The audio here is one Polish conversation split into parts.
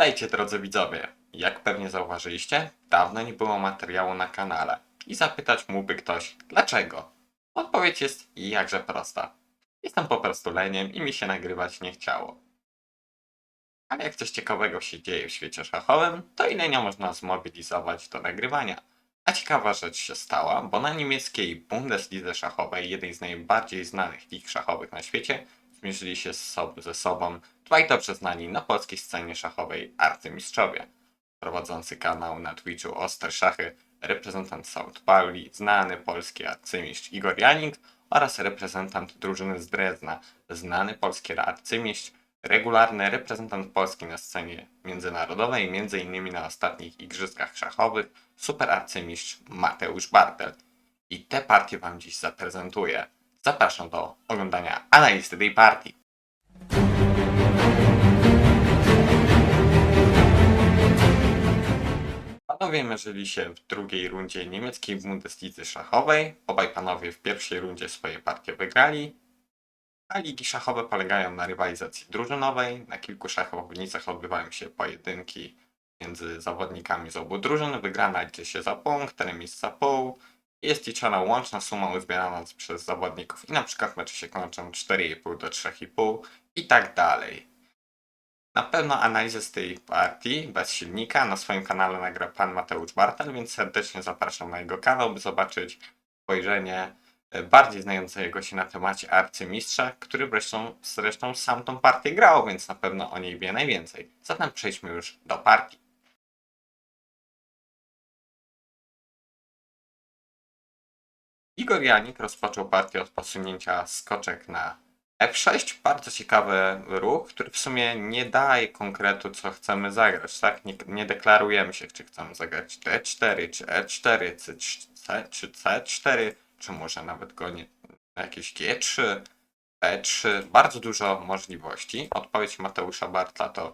Witajcie drodzy widzowie. Jak pewnie zauważyliście, dawno nie było materiału na kanale. I zapytać mógłby ktoś, dlaczego? Odpowiedź jest jakże prosta. Jestem po prostu leniem i mi się nagrywać nie chciało. Ale jak coś ciekawego się dzieje w świecie szachowym, to i lenia można zmobilizować do nagrywania. A ciekawa rzecz się stała, bo na niemieckiej Bundeslidze szachowej, jednej z najbardziej znanych lig szachowych na świecie, zmierzyli się ze sobą dwaj dobrze znani na polskiej scenie szachowej arcymistrzowie. Prowadzący kanał na Twitchu Ostre Szachy, reprezentant South Pauli, znany polski arcymistrz Igor Janik oraz reprezentant drużyny z Drezna, znany polski arcymistrz, regularny reprezentant Polski na scenie międzynarodowej, m.in. na ostatnich igrzyskach szachowych, super arcymistrz Mateusz Bartel. I te partie Wam dziś zaprezentuję. Zapraszam do oglądania analizy tej partii. Panowie mierzyli się w drugiej rundzie niemieckiej Bundeslidzy szachowej. Obaj panowie w pierwszej rundzie swoje partie wygrali. A ligi szachowe polegają na rywalizacji drużynowej. Na kilku szachownicach odbywają się pojedynki między zawodnikami z obu drużyn. Wygrana liczy się za punkt, remis za pół. Jest liczona łączna suma uzbierana przez zawodników i na przykład mecze się kończą 4,5 do 3,5 i tak dalej. Na pewno analizę z tej partii bez silnika na swoim kanale nagra pan Mateusz Bartel, więc serdecznie zapraszam na jego kanał, by zobaczyć spojrzenie e, bardziej znającego się na temacie arcymistrza, który zresztą, zresztą sam tą partię grał, więc na pewno o niej wie najwięcej. Zatem przejdźmy już do partii. Igor Janik rozpoczął partię od posunięcia skoczek na F6. Bardzo ciekawy ruch, który w sumie nie daje konkretu, co chcemy zagrać. Tak? Nie, nie deklarujemy się, czy chcemy zagrać D4, czy E4, czy, C, czy C4, czy może nawet go nie, jakieś G3, E3. Bardzo dużo możliwości. Odpowiedź Mateusza Bartla to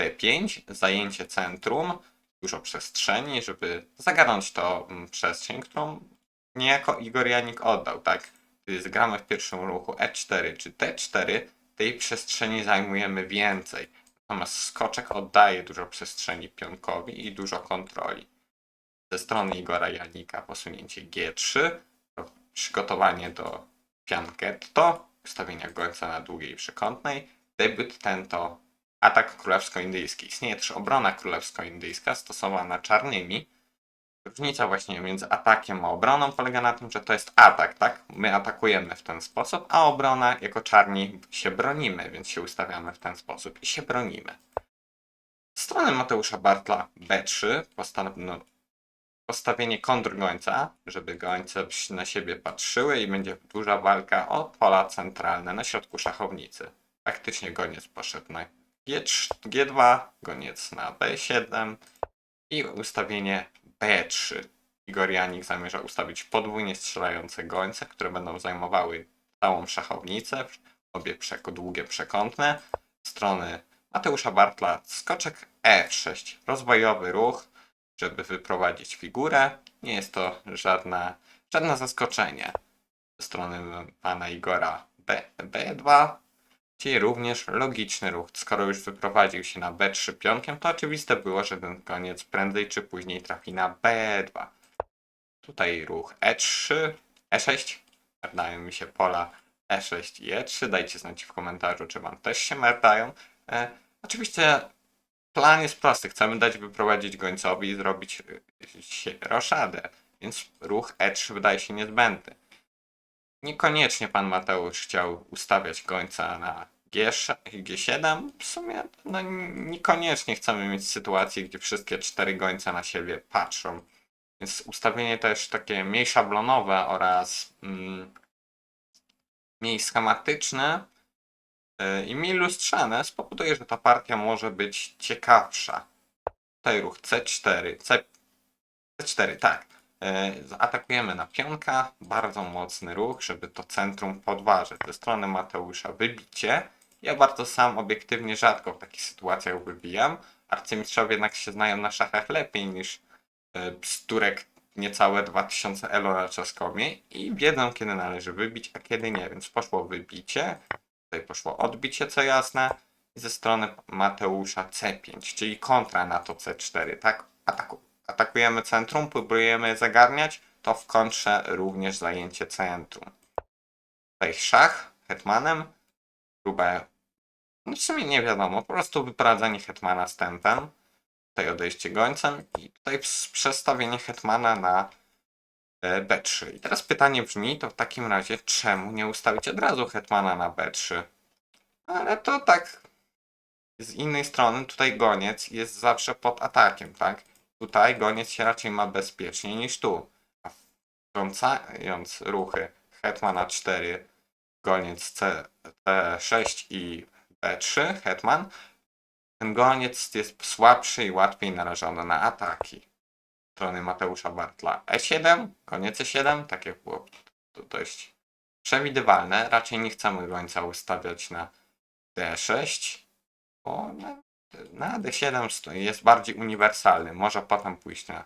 D5, zajęcie centrum, dużo przestrzeni, żeby zagarnąć to mm, przestrzeń, którą niejako Igor Janik oddał, tak? Gdy zgramy w pierwszym ruchu E4 czy T4, tej przestrzeni zajmujemy więcej. Natomiast skoczek oddaje dużo przestrzeni pionkowi i dużo kontroli. Ze strony Igora Janika posunięcie G3, to przygotowanie do pian getto, ustawienia gońca na długiej przekątnej. Debiut ten to atak królewsko-indyjski. Istnieje też obrona królewsko-indyjska stosowana czarnymi, Różnica właśnie między atakiem a obroną polega na tym, że to jest atak, tak? My atakujemy w ten sposób, a obrona jako czarni się bronimy, więc się ustawiamy w ten sposób i się bronimy. Strony Mateusza Bartla B3 posta- no, postawienie kontrgońca, żeby gońce na siebie patrzyły i będzie duża walka o pola centralne na środku szachownicy. Faktycznie goniec poszedł na G3, G2, goniec na B7 i ustawienie B3. Igor Janik zamierza ustawić podwójnie strzelające gońce, które będą zajmowały całą szachownicę, obie przeko, długie przekątne. Strony Mateusza Bartla skoczek F6. Rozwojowy ruch, żeby wyprowadzić figurę. Nie jest to żadne, żadne zaskoczenie. Ze strony pana Igora B, B2, Czyli również logiczny ruch. Skoro już wyprowadził się na B3 pionkiem, to oczywiste było, że ten koniec prędzej czy później trafi na B2. Tutaj ruch E3, E6. Merdają mi się pola E6 i E3. Dajcie znać w komentarzu, czy wam też się merdają. E, oczywiście plan jest prosty. Chcemy dać wyprowadzić gońcowi i zrobić roszadę. Więc ruch E3 wydaje się niezbędny. Niekoniecznie pan Mateusz chciał ustawiać gońca na G6, G7. W sumie no, niekoniecznie chcemy mieć sytuację, gdzie wszystkie cztery gońce na siebie patrzą. Więc ustawienie też takie mniej szablonowe oraz mm, mniej schematyczne yy, i mniej lustrzane spowoduje, że ta partia może być ciekawsza. Tutaj ruch C4, C, C4, tak. E, Zaatakujemy na pionka, bardzo mocny ruch, żeby to centrum podważyć. Ze strony Mateusza wybicie. Ja bardzo sam obiektywnie rzadko w takich sytuacjach wybijam. Arcymistrzowie jednak się znają na szachach lepiej niż e, bzdurek niecałe 2000 elo na czaskomie i wiedzą kiedy należy wybić, a kiedy nie, więc poszło wybicie, tutaj poszło odbicie co jasne, i ze strony Mateusza C5, czyli kontra na to C4, tak? Ataku atakujemy centrum, próbujemy je zagarniać, to w kontrze również zajęcie centrum. Tutaj szach hetmanem, próbę, no w sumie nie wiadomo, po prostu wyprowadzenie hetmana z tempem, tutaj odejście gońcem i tutaj przestawienie hetmana na e, B3. I teraz pytanie brzmi, to w takim razie czemu nie ustawić od razu hetmana na B3? Ale to tak z innej strony tutaj goniec jest zawsze pod atakiem, tak? Tutaj goniec się raczej ma bezpieczniej niż tu. Wtrącając ruchy hetmana 4, goniec C, C6 i B3, hetman, ten goniec jest słabszy i łatwiej narażony na ataki. Strony Mateusza Bartla E7, goniec E7, takie było to dość przewidywalne. Raczej nie chcemy gońca ustawiać na D6, bo na, na D7 sto- jest bardziej uniwersalny. Może potem pójść na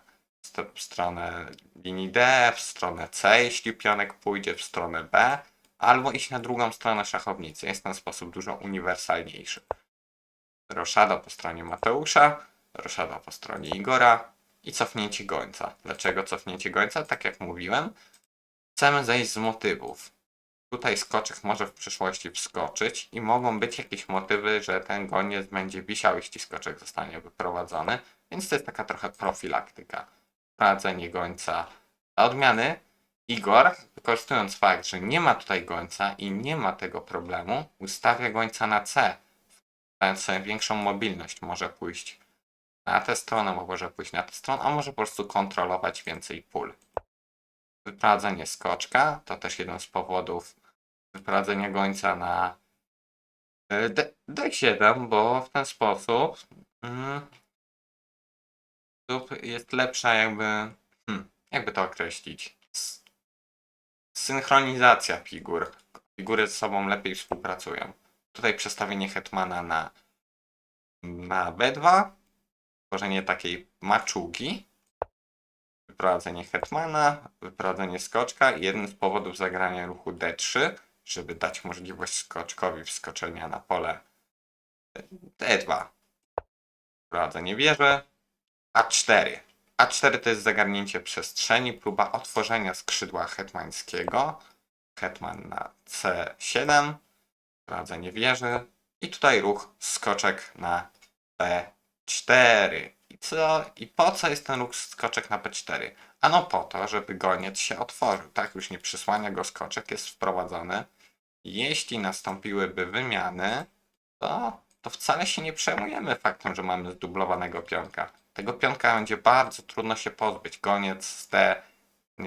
w stronę linii D, w stronę C, jeśli pionek pójdzie w stronę B, albo iść na drugą stronę szachownicy. Jest w ten sposób dużo uniwersalniejszy. Roszada po stronie Mateusza, roszada po stronie Igora i cofnięcie gońca. Dlaczego cofnięcie gońca? Tak jak mówiłem, chcemy zejść z motywów. Tutaj skoczek może w przyszłości wskoczyć i mogą być jakieś motywy, że ten goniec będzie wisiał, jeśli skoczek zostanie wyprowadzony, więc to jest taka trochę profilaktyka. Prowadzenie gońca. Odmiany Igor, wykorzystując fakt, że nie ma tutaj gońca i nie ma tego problemu, ustawia gońca na C, dając sobie większą mobilność. Może pójść na tę stronę, może pójść na tę stronę, a może po prostu kontrolować więcej pól. Wyprowadzenie skoczka to też jeden z powodów wyprowadzenia gońca na D- D7, bo w ten sposób mm, jest lepsza jakby, hmm, jakby to określić, synchronizacja figur. Figury ze sobą lepiej współpracują. Tutaj przestawienie hetmana na, na B2, tworzenie takiej maczugi, wyprowadzenie hetmana, wyprowadzenie skoczka i jeden z powodów zagrania ruchu D3, żeby dać możliwość skoczkowi wskoczenia na pole D2. Wprowadzenie wieży. A4. A4 to jest zagarnięcie przestrzeni, próba otworzenia skrzydła hetmańskiego. Hetman na C7. Wprowadzenie wieży. I tutaj ruch skoczek na B4. I co? I po co jest ten ruch skoczek na B4? Ano po to, żeby goniec się otworzył. Tak, już nie przysłania go skoczek, jest wprowadzony. Jeśli nastąpiłyby wymiany, to, to wcale się nie przejmujemy faktem, że mamy zdublowanego pionka. Tego pionka będzie bardzo trudno się pozbyć. Goniec z D,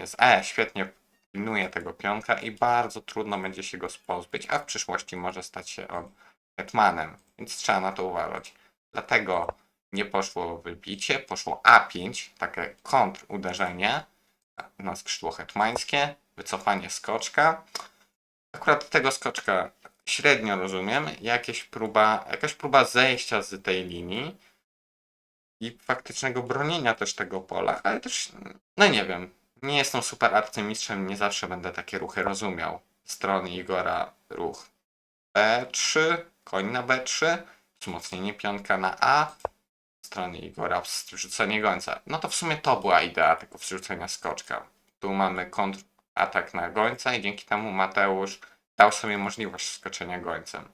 z E, świetnie pilnuje tego pionka i bardzo trudno będzie się go pozbyć, a w przyszłości może stać się on hetmanem, więc trzeba na to uważać. Dlatego nie poszło wybicie, poszło A5, takie kontruderzenie na skrzydło hetmańskie, wycofanie skoczka. Akurat tego skoczka średnio rozumiem, jakieś próba, jakaś próba zejścia z tej linii i faktycznego bronienia też tego pola, ale też, no nie wiem, nie jestem super arcymistrzem, nie zawsze będę takie ruchy rozumiał. Strony Igora ruch B3, koń na B3, wzmocnienie pionka na A, strony Igora wrzucenie gońca. No to w sumie to była idea tego wrzucenia skoczka. Tu mamy kontratak na gońca i dzięki temu Mateusz dał sobie możliwość skoczenia gońcem.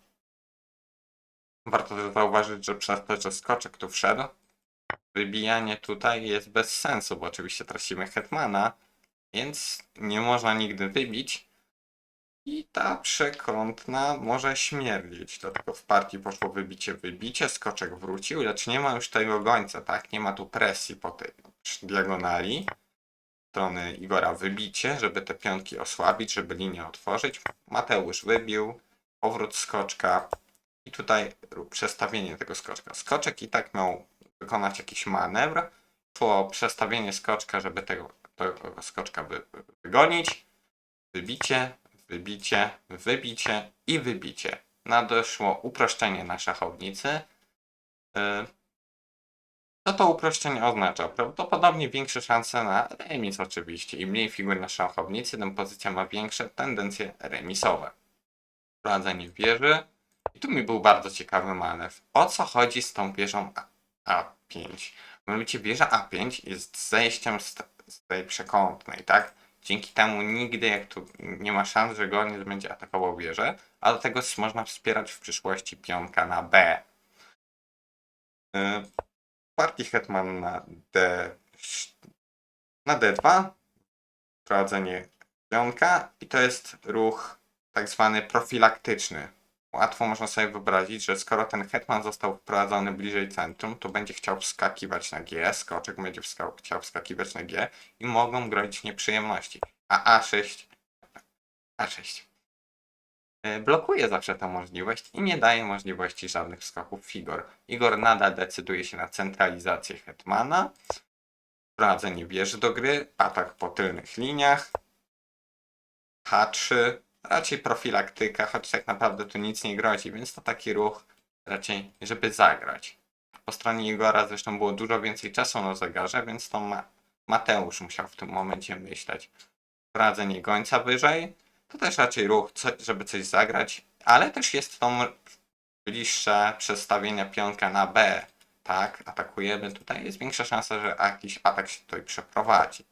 Warto też zauważyć, że przez to, że skoczek tu wszedł, wybijanie tutaj jest bez sensu, bo oczywiście tracimy hetmana, więc nie można nigdy wybić. I ta przekątna może śmierdzieć. Dlatego w partii poszło wybicie, wybicie, skoczek wrócił, lecz nie ma już tego gońca, tak? Nie ma tu presji po tej diagonali. Strony Igora wybicie, żeby te pionki osłabić, żeby linię otworzyć. Mateusz wybił, powrót skoczka i tutaj przestawienie tego skoczka. Skoczek i tak miał wykonać jakiś manewr. Szło przestawienie skoczka, żeby tego, tego skoczka wy, wygonić. Wybicie, wybicie, wybicie i wybicie. Nadeszło uproszczenie na szachownicy. Yy, Co to uproszczenie oznacza? Prawdopodobnie większe szanse na remis oczywiście. Im mniej figur na szachownicy, tym pozycja ma większe tendencje remisowe. Wprowadzenie wieży. I tu mi był bardzo ciekawy manewr. O co chodzi z tą wieżą A- A5? Mianowicie wieża A5 jest zejściem z, z tej przekątnej, tak? Dzięki temu nigdy jak tu nie ma szans, że goniec będzie atakował wieżę, a do tego można wspierać w przyszłości pionka na B. Y, Partii hetman na D na D2 prowadzenie pionka i to jest ruch tak zwany profilaktyczny. Łatwo można sobie wyobrazić, że skoro ten hetman został wprowadzony bliżej centrum, to będzie chciał wskakiwać na G, skoczek będzie chciał wskakiwać na G i mogą grozić nieprzyjemności. A A6 A6 e, blokuje zawsze tę możliwość i nie daje możliwości żadnych skoków figor. Igor nadal decyduje się na centralizację hetmana, wprowadzenie wieży do gry, atak po tylnych liniach, H3, raczej profilaktyka, choć tak naprawdę tu nic nie grozi, więc to taki ruch raczej, żeby zagrać. Po stronie Igora zresztą było dużo więcej czasu na zegarze, więc to ma Mateusz musiał w tym momencie myśleć. Wprowadzenie gońca wyżej, to też raczej ruch, żeby coś zagrać, ale też jest to bliższe przestawienia pionka na B, tak, atakujemy tutaj, jest większa szansa, że jakiś atak się tutaj przeprowadzi.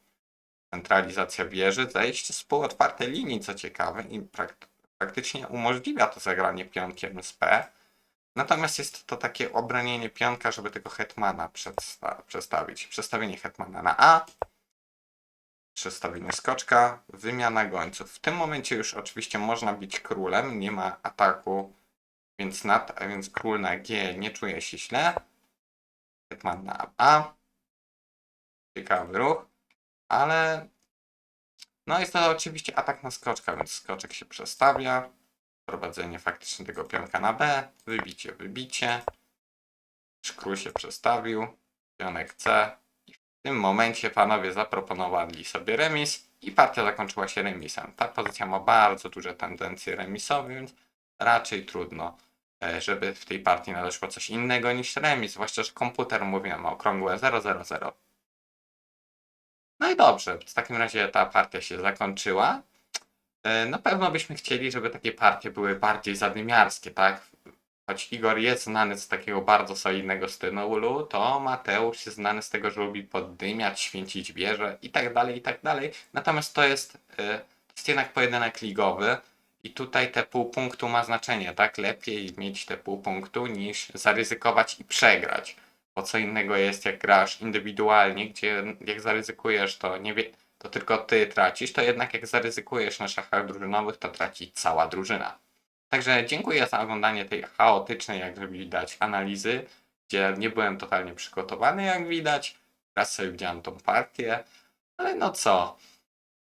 Centralizacja wieży, zejście z półotwartej linii, co ciekawe, i prak- praktycznie umożliwia to zagranie pionkiem z P. Natomiast jest to takie obronienie pionka, żeby tego hetmana przestawić. Przestawienie hetmana na A, przestawienie skoczka, wymiana gońców. W tym momencie już oczywiście można bić królem, nie ma ataku, więc, nad, a więc król na G nie czuje się źle. Hetman na A. Ciekawy ruch, ale no jest to oczywiście atak na skoczka, więc skoczek się przestawia. Prowadzenie faktycznie tego pionka na B, wybicie, wybicie. Król się przestawił, pionek C. W tym momencie panowie zaproponowali sobie remis i partia zakończyła się remisem. Ta pozycja ma bardzo duże tendencje remisowe, więc raczej trudno, e, żeby w tej partii nadeszło coś innego niż remis, zwłaszcza, że komputer mówi nam okrągłe 000. No i dobrze, w takim razie ta partia się zakończyła. E, Na pewno byśmy chcieli, żeby takie partie były bardziej zadymiarskie, tak? Choć Igor jest znany z takiego bardzo solidnego stylu, to Mateusz jest znany z tego, że lubi poddymiać, święcić wieże i tak dalej, i tak dalej. Natomiast to jest, to jest jednak pojedynek ligowy i tutaj te pół punktu ma znaczenie, tak? Lepiej mieć te pół punktu niż zaryzykować i przegrać. Bo co innego jest jak grasz indywidualnie, gdzie jak zaryzykujesz to nie wie, to tylko ty tracisz, to jednak jak zaryzykujesz na szachach drużynowych, to traci cała drużyna. Także dziękuję za oglądanie tej chaotycznej, jak widać, analizy, gdzie nie byłem totalnie przygotowany, jak widać. Raz sobie widziałem tą partię, ale no co.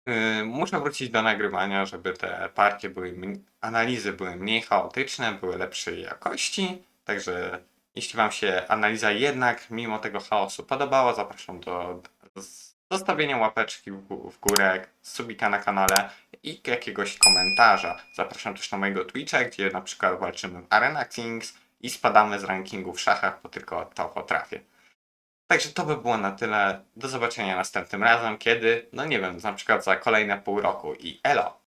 Yy, muszę wrócić do nagrywania, żeby te partie były, analizy były mniej chaotyczne, były lepszej jakości. Także jeśli Wam się analiza jednak mimo tego chaosu podobała, zapraszam do z- zostawienia łapeczki w górę, subika na kanale i jakiegoś komentarza. Zapraszam też na mojego Twitcha, gdzie na przykład walczymy w Arena Kings i spadamy z rankingu w szachach, bo tylko to potrafię. Także to by było na tyle. Do zobaczenia następnym razem, kiedy, no nie wiem, na przykład za kolejne pół roku i elo!